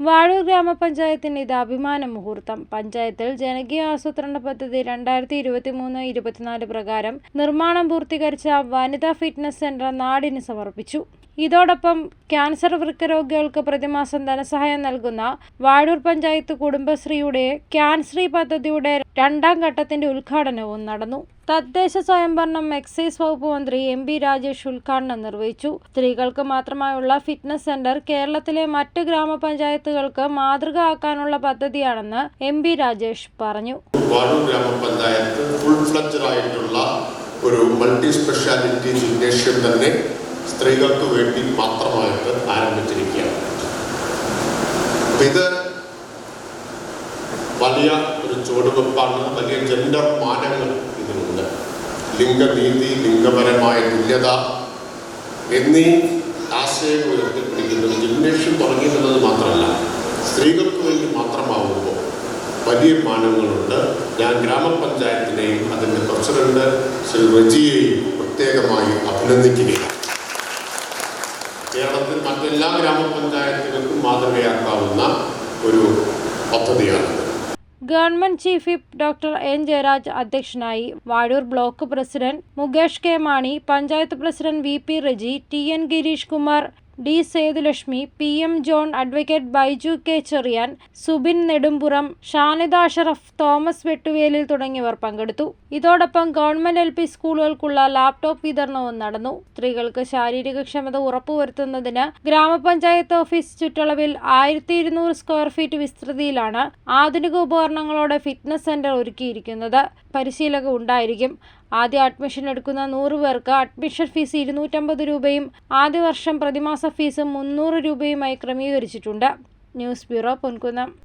വാഴൂർ ഗ്രാമപഞ്ചായത്തിന് ഇത് അഭിമാന മുഹൂർത്തം. പഞ്ചായത്തിൽ ജനകീയ ആസൂത്രണ പദ്ധതി രണ്ടായിരത്തി ഇരുപത്തി മൂന്ന് ഇരുപത്തിനാല് പ്രകാരം നിർമ്മാണം പൂർത്തീകരിച്ച വനിതാ ഫിറ്റ്നസ് സെന്റർ നാടിന് സമർപ്പിച്ചു. ഇതോടൊപ്പം ക്യാൻസർ വൃക്ക രോഗികൾക്ക് പ്രതിമാസം ധനസഹായം നൽകുന്ന വാഴൂർ പഞ്ചായത്ത് കുടുംബശ്രീയുടെ ക്യാൻശ്രീ പദ്ധതിയുടെ രണ്ടാം ഘട്ടത്തിന്റെ ഉദ്ഘാടനവും നടന്നു. തദ്ദേശ സ്വയംഭരണം എക്സൈസ് വകുപ്പ് മന്ത്രി എം ബി രാജേഷ് ഉദ്ഘാടനം നിർവഹിച്ചു. സ്ത്രീകൾക്ക് മാത്രമായുള്ള ഫിറ്റ്നസ് സെന്റർ കേരളത്തിലെ മറ്റ് ഗ്രാമപഞ്ചായത്തുകൾക്ക് മാതൃക ആക്കാനുള്ള പദ്ധതിയാണെന്ന് എം ബി രാജേഷ് പറഞ്ഞു. ഗ്രാമപഞ്ചായത്ത് ഫുൾ ഫ്ലഡ്ജഡ് ആയിട്ടുള്ള ഒരു മൾട്ടി സ്പെഷ്യാലിറ്റി ജിംനേഷ്യം തന്നെ സ്ത്രീകൾക്ക് വേണ്ടി മാത്രമായിട്ട് ആരംഭിച്ചിരിക്കുകയാണ്. ഇത് വലിയ ഒരു ചുവടുവെപ്പാണ്. വലിയ ജെൻഡർ മാനങ്ങൾ ലിംഗനീതി ലിംഗപരമായ തുല്യത എന്നീ ആശയങ്ങൾ ഉയർത്തിപ്പിടിക്കുന്നത് ജിംനേഷ്യം തുടങ്ങിയിട്ടുള്ളത് മാത്രമല്ല സ്ത്രീകൾക്ക് വേണ്ടി മാത്രമാവുമ്പോൾ വലിയ മാനങ്ങളുണ്ട്. ഞാൻ ഗ്രാമപഞ്ചായത്തിനെയും അതിന്റെ പ്രസിഡന്റ് ശ്രീ റജിയെയും പ്രത്യേകമായി അഭിനന്ദിക്കുകയാണ്. കേരളത്തിൽ മറ്റെല്ലാ ഗ്രാമപഞ്ചായത്തുകൾക്കും മാതൃകയാക്കാവുന്ന ഒരു പദ്ധതിയാണിത് government chief whip doctor N Jayaraj അധ്യക്ഷനായി Vazhoor block president Mukesh K Mani panchayat president V P Reji T N Girish Kumar D Sethulakshmi P M John advocate Baiju K Cherian Subin Nedumpuram Shanida Ashraf Thomas Vettuvelil തുടങ്ങിയവർ പങ്കെടുത്തു. ഇതോടൊപ്പം government L P സ്കൂളുകൾക്കുള്ള laptop വിതരണവും നടന്നു. സ്ത്രീകൾക്ക് ശാരീരികക്ഷമത ഉറപ്പുവരുത്തുന്നതിന് ഗ്രാമപഞ്ചായത്ത് office ചുറ്റളവിൽ ആയിരത്തി സ്ക്വയർ ഫീറ്റ് വിസ്തൃതിയിലാണ് ആധുനിക ഉപകരണങ്ങളോടെ ഫിറ്റ്നസ് സെന്റർ ഒരുക്കിയിരിക്കുന്നത്. പരിശീലക ഉണ്ടായിരിക്കും. ആദ്യ അഡ്മിഷൻ എടുക്കുന്ന നൂറ് പേർക്ക് അഡ്മിഷൻ ഫീസ് ഇരുന്നൂറ്റമ്പത് രൂപയും ആദ്യ വർഷം പ്രതിമാസ ഫീസ് മുന്നൂറ് രൂപയുമായി ക്രമീകരിച്ചിട്ടുണ്ട്. News bureau Ponkunnam.